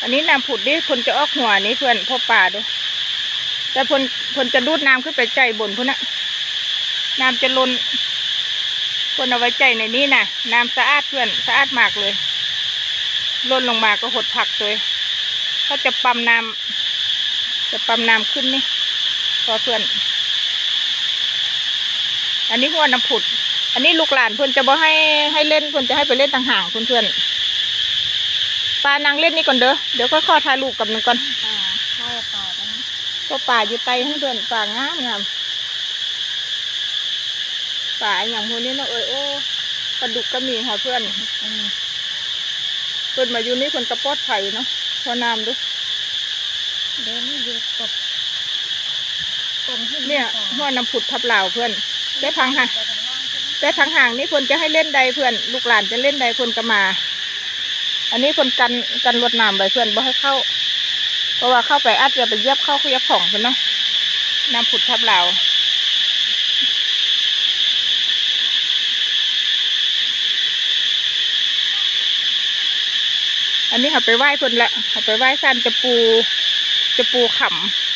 อันนี้น้ำผุดนี่คนจะออกหัวนี้เพื่อนพ่อป่าดูแต่พนพนจะดูดน้ำขึ้นไปใจบนพุ่นนะน้ำจะล้นคนเอาไว้ใจในนี้นะน้ำสะอาดเพื่อนสะอาดมากเลยล้นลงมาก็หดผักเลยเขาจะปั๊มน้ำจะปั๊มน้ำขึ้นนี่พอเพื่อน อันนี้หัวน้ำผุด อันนี้ลูกหลานเพื่อนจะบ่ให้ให้เล่นเพื่อนจะให้ไปเล่นต่างห่างเพื่อนเพื่อน ปลานางเล่นนี่ก่อนเด้อ เดี๋ยวก็ขอถ่ายรูปกับหนึ่งก่อนป่าเข้าต่อไปนะก็ป่าอยู่ไตทั้งเดือนป่างามงามป่าอย่างพวกนี้เนาะเอ้ยโอ้ปลาดุกก็มีค่ะเพื่อนอืมเพื่อนมาอยู่นี่คนกระปอดไผ่เนาะพอน้ำดูเดินอยู่กบตรงที่เนี่ยต่อหัวน้ำผุดทับเหล่าเพื่อนได้พังค่ะไปทางล่างใช่ไหมแต่ทางห่างนี่เพื่อนจะให้เล่นใดเพื่อน ลูกหลานจะเล่นใดเพื่อนก็มา อันนี้คนกันกันรวดน้ำไปเพื่อนบ่ให้เข้า เพราะว่าเข้าไปอาจจะไปเยียบเข้าเขาเหยียบของเพื่อนเนาะน้ำผุดทับเหลาอันนี้เขาไปไหว้เพิ่นละเขาไปไหว้สันจะปูจะปูขำ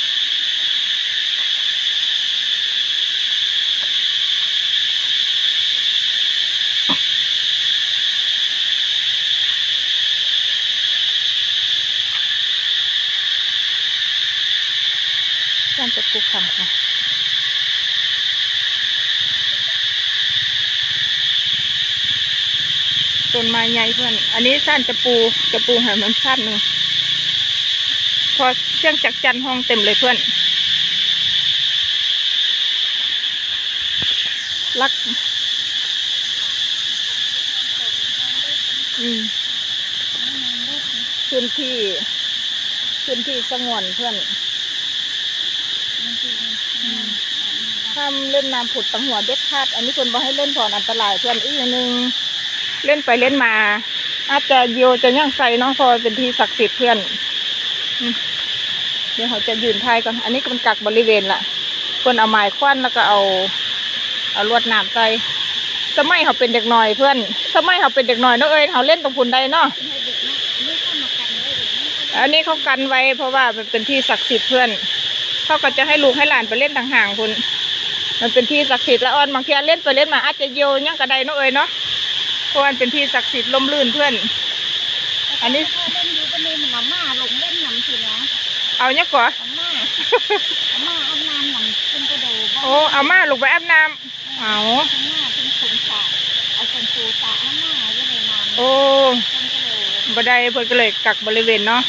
จะปูขำค่ะต้นไม้ใหญ่เพื่อน อันนี้สั้นจะปูจะปูให้มันสั้นหนึ่งพอเชียงจักจันทร์ห้องเต็มเลยเพื่อนลัก อืมพื้นที่พื้นที่สงวนเพื่อน ห้ามเล่นน้ำผุดตังหัวเด็ดขาด อันนี้คนบอกให้เล่นพอนอันตรายเพื่อนอีกอย่างหนึ่งเล่นไปเล่นมา อาจจะโยจะย่างใส่นาะเพอเป็นที่ศักดิ์สิทธิ์เพื่อนเดี๋ยวเขาจะยืนทายก่อน อันนี้ก็เป็นกักบริเวณละเพื่อนเอาไม้ควันแล้วก็เอา เอาลวดน้ำใส่สมัยเขาเป็นเด็กหน่อยเพื่อน สมัยเขาเป็นเด็กหน่อยเนาะเอ้ยเขาเล่นตรงพุนใดเนาะให้เด็กนะนี่เข้ามากันไว้เด็กนะอันนี้เขากันไว้เพราะว่ามันเป็นที่ศักดิ์สิทธิ์เพื่อน เขาก็จะให้ลูกให้หลานไปเล่นต่างห่างคุณมันเป็นที่ศักดิ์สิทธิ์ละอ่อนบางทีเล่นไปเล่นมาอาจจะโยย่างกระไดเนาะเอ้ยเนาะเพราะว่ามันเป็นที่ศักดิ์สิทธิ์ลมลื่นเพื่อน อันนี้ถ้าเล่นอยู่ก็มีหมาม่าลงเล่นน้ำสินะเอาเนี่ยก่อนหมาม่าหมาม่าเอาน้ำน้ำขึ้นกระโดดบ้งโอ้เอามาลูกไปอาบน้ำเอาข้างหน้าเป็นขุนสระเอาเป็นปูสระข้างหน้าไว้ในน้ำโอ้เป็นกระโดดบัไดเพื่อนก็เลยกักบริเวณเนาะ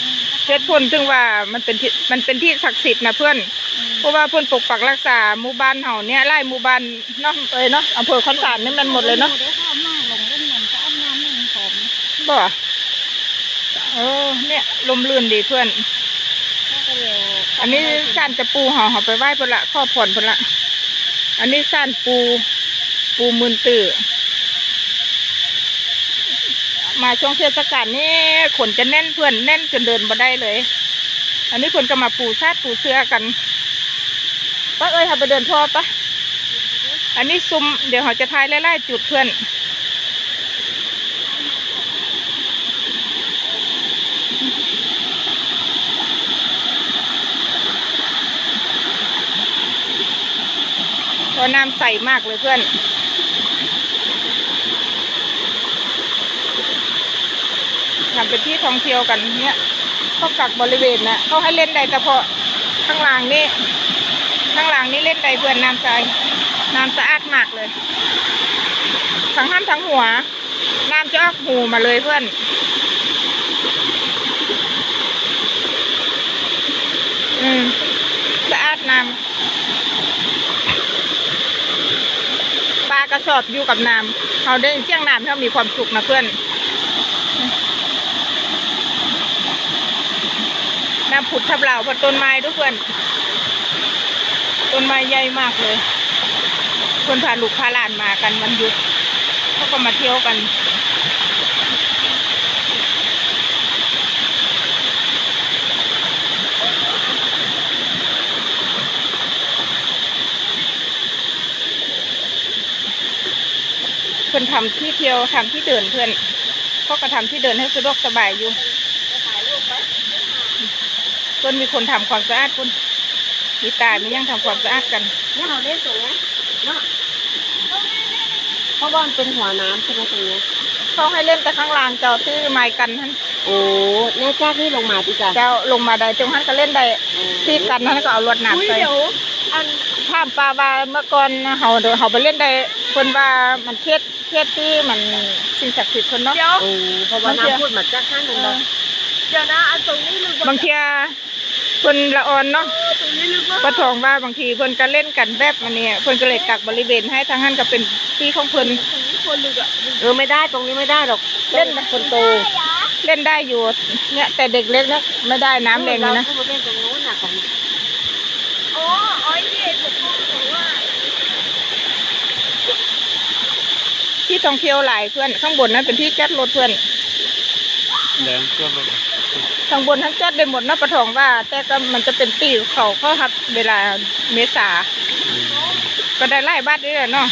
อืมเฮ็ดพ้นซึ่งว่ามันเป็นที่มันเป็นที่ศักดิ์สิทธิ์นะเพื่อนอืมเพราะว่าเพื่อนปกปักรักษาหมู่บ้านเฮาเนี่ยไล่หมู่บ้านเนาะเอ้ยเนาะอำเภอคอนสารนี่มันหมดเลยเนาะดี๋ยวข้าวมาลงเล่นน้ำจะเอาน้ำหนึ่งผมบ่เออเนี่ยลมลื่นดีเพื่อนก็เลยอันนี้ซ่านจะปูเห่าเห่าไปไหว้เพิ่นละข้อผ่อนเพิ่นละ อันนี้ซ่านปูปูมืนตื่อ มาช่วงเทศกาลนี่ขนจะแน่นเพื่อนแน่นจนเดินมาได้เลย อันนี้คนก็มาปูชาติปูเสื้อกันป้าเอ้ยเขาไปเดินทั่วปะอันนี้ซุ้มเดี๋ยวเขาจะทายไล่ๆจุดเพื่อนเพราะน้ำใสมากเลยเพื่อน ทำเป็นที่ท่องเที่ยวกันเนี่ยเขากักบริเวณนะเขาให้เล่นได้เฉพาะข้างล่างนี่ข้างล่างนี่เล่นได้เพื่อนน้ำใสน้ำสะอาดมากเลยทั้งห้ามทั้งหัวน้ำจะออกหูมาเลยเพื่อนอืมสะอาดน้ำปลากระสอบอยู่กับน้ำเขาได้เสี่ยงน้ำเขามีความสุขนะเพื่อน น้ำ ผุดทับเหล่าพราะต้นไม้ทุกเพื่อนต้นไม้ใหญ่มากเลย คนพาลูกพาหลานมากันวันหยุดเขาก็มาเที่ยวกันเพื่อนทำที่เที่ยวทำที่เดินเพื่อนเขาก็ทำที่เดินให้สะดวกสบายอยู่ เพิ่นมีคนทำความสะอาดเพิ่นมีตายมียังทำความสะอาดกันเนี่ยเราเล่นตรงเนี้ยเนาะเพราะว่ามันเป็นหัวน้ำใช่ไหมตรงเนี้ยเขาให้เล่นแต่ข้างล่างเจ้าที่ไม้กันท่านโอ้เนี่ยจากนี่ลงมาพี่จ้ะเจ้าลงมาได้จังหันก็เล่นได้ที่กันนั้นก็เอารวดหนามไปอันถามปลาว่าเมื่อก่อนเฮาเดี๋ยวเฮาไปเล่นได้เพิ่นว่ามันเทศเทศที่มันสิ่งศักดิ์สิทธิ์เพิ่นเนาะโอ้เพราะว่าน้ำพูดมาจากข้างตรงนั้นเดี๋ยวนะอันตรงนี้ลึกบางเทีย เพิ่นละอ่อนเนาะตรงนี้ลึกมากปะทองว่าบางทีเพิ่นก็เล่นกันแบบมันเนี่ยเพิ่นก็เลยกักบริเวณให้ทางนั้นก็เป็นที่ของเพิ่นตรงนี้คนลึกอะเออไม่ได้ตรงนี้ไม่ได้หรอกเล่นคนโตเล่นได้อยู่เนี่ยแต่เด็กเล็กเนี่ยไม่ได้น้ำแรงเลยนะเราก็มาเล่นตรงนู้นน่ะของอ๋ออ๋อนี่ผมบอกว่าที่ท่องเที่ยวหลายเพื่อนข้างบนนั้นเป็นที่จัดรถเพื่อนแดงเพื่อน เลยข้างบนทั้งจัดได้หมดนะปะทองว่า แต่ก็มันจะเป็นตีเขาเขาครับเวลาเมษา ก็ได้ไล่บ้านด้วยเนาะ